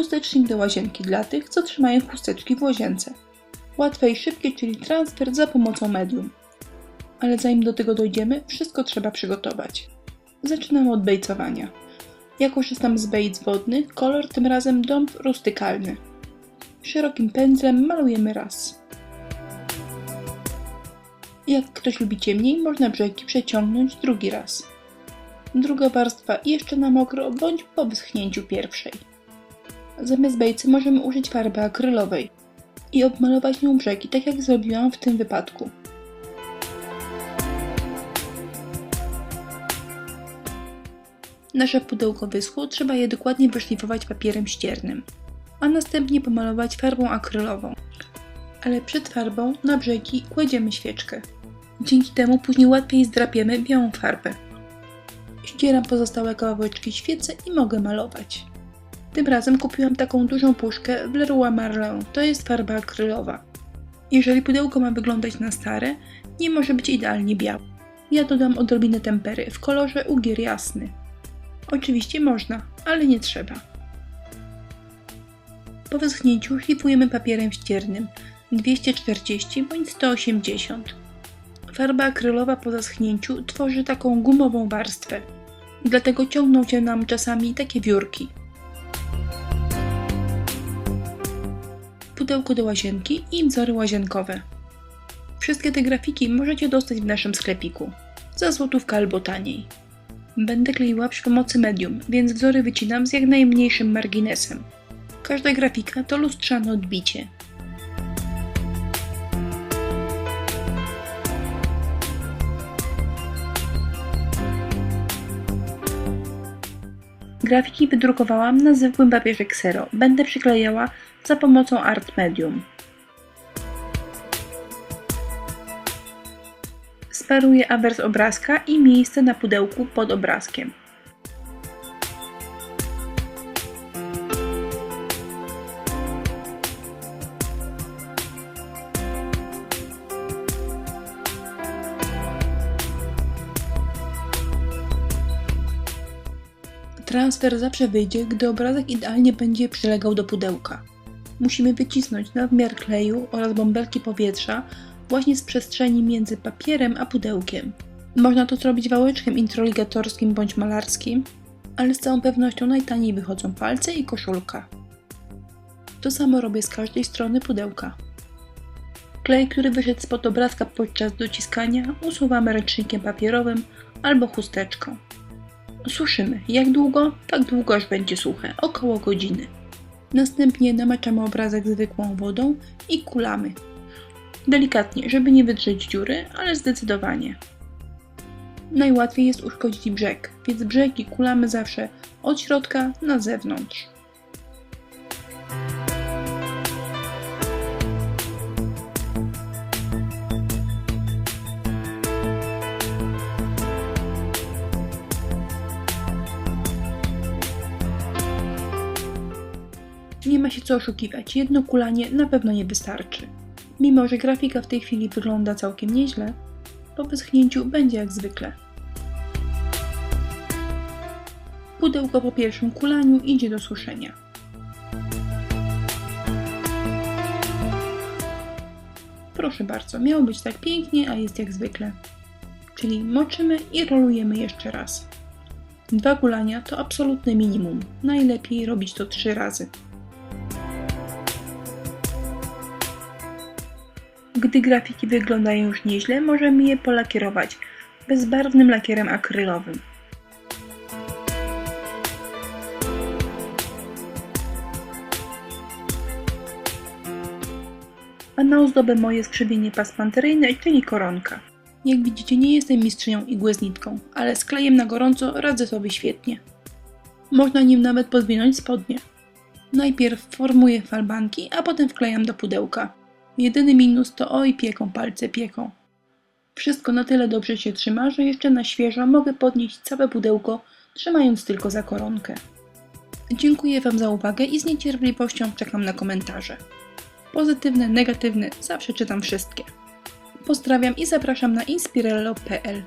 chustecznik do łazienki dla tych, co trzymają chusteczki w łazience. Łatwe i szybkie, czyli transfer za pomocą medium. Ale zanim do tego dojdziemy, wszystko trzeba przygotować. Zaczynamy od bejcowania. Ja korzystam z bejc wodnych, kolor tym razem dąb rustykalny. Szerokim pędzlem malujemy raz. Jak ktoś lubi ciemniej, można brzegi przeciągnąć drugi raz. Druga warstwa jeszcze na mokro bądź po wyschnięciu pierwszej. Zamiast bejcy możemy użyć farby akrylowej i obmalować nią brzegi, tak jak zrobiłam w tym wypadku. Nasze pudełko wyschło, trzeba je dokładnie wyszlifować papierem ściernym, a następnie pomalować farbą akrylową. Ale przed farbą na brzegi kładziemy świeczkę. Dzięki temu później łatwiej zdrapiemy białą farbę. Ścieram pozostałe kawałeczki świecy i mogę malować. Tym razem kupiłam taką dużą puszkę w Leroy to jest farba akrylowa. Jeżeli pudełko ma wyglądać na stare, nie może być idealnie białe. Ja dodam odrobinę tempery w kolorze ugier jasny. Oczywiście można, ale nie trzeba. Po wyschnięciu szlifujemy papierem ściernym 240 bądź 180. Farba akrylowa po zaschnięciu tworzy taką gumową warstwę. Dlatego ciągną się nam czasami takie wiórki. Pudełko do łazienki i wzory łazienkowe. Wszystkie te grafiki możecie dostać w naszym sklepiku. Za złotówkę albo taniej. Będę kleiła przy pomocy medium, więc wzory wycinam z jak najmniejszym marginesem. Każda grafika to lustrzane odbicie. Grafiki wydrukowałam na zwykłym papierze Xero. Będę przyklejała za pomocą Art Medium. Sparuję awers obrazka i miejsce na pudełku pod obrazkiem. Transfer zawsze wyjdzie, gdy obrazek idealnie będzie przylegał do pudełka. Musimy wycisnąć nadmiar kleju oraz bąbelki powietrza właśnie z przestrzeni między papierem a pudełkiem. Można to zrobić wałeczkiem introligatorskim bądź malarskim, ale z całą pewnością najtaniej wychodzą palce i koszulka. To samo robię z każdej strony pudełka. Klej, który wyszedł spod obrazka podczas dociskania, usuwamy ręcznikiem papierowym albo chusteczką. Suszymy. Jak długo? Tak długo, aż będzie suche. Około godziny. Następnie namaczamy obrazek zwykłą wodą i kulamy. Delikatnie, żeby nie wydrzeć dziury, ale zdecydowanie. Najłatwiej jest uszkodzić brzeg, więc brzegi kulamy zawsze od środka na zewnątrz. Nie ma się co oszukiwać, jedno kulanie na pewno nie wystarczy. Mimo, że grafika w tej chwili wygląda całkiem nieźle, po wyschnięciu będzie jak zwykle. Pudełko po pierwszym kulaniu idzie do suszenia. Proszę bardzo, miało być tak pięknie, a jest jak zwykle. Czyli moczymy i rolujemy jeszcze raz. Dwa kulania to absolutne minimum. Najlepiej robić to trzy razy. Gdy grafiki wyglądają już nieźle, możemy je polakierować bezbarwnym lakierem akrylowym. A na ozdobę moje skrzywienie pasmanteryjne, czyli koronka. Jak widzicie, nie jestem mistrzynią igły z nitką, ale z klejem na gorąco radzę sobie świetnie. Można nim nawet podwinąć spodnie. Najpierw formuję falbanki, a potem wklejam do pudełka. Jedyny minus to oj pieką palce pieką. Wszystko na tyle dobrze się trzyma, że jeszcze na świeżo mogę podnieść całe pudełko, trzymając tylko za koronkę. Dziękuję Wam za uwagę i z niecierpliwością czekam na komentarze. Pozytywne, negatywne, zawsze czytam wszystkie. Pozdrawiam i zapraszam na inspirello.pl.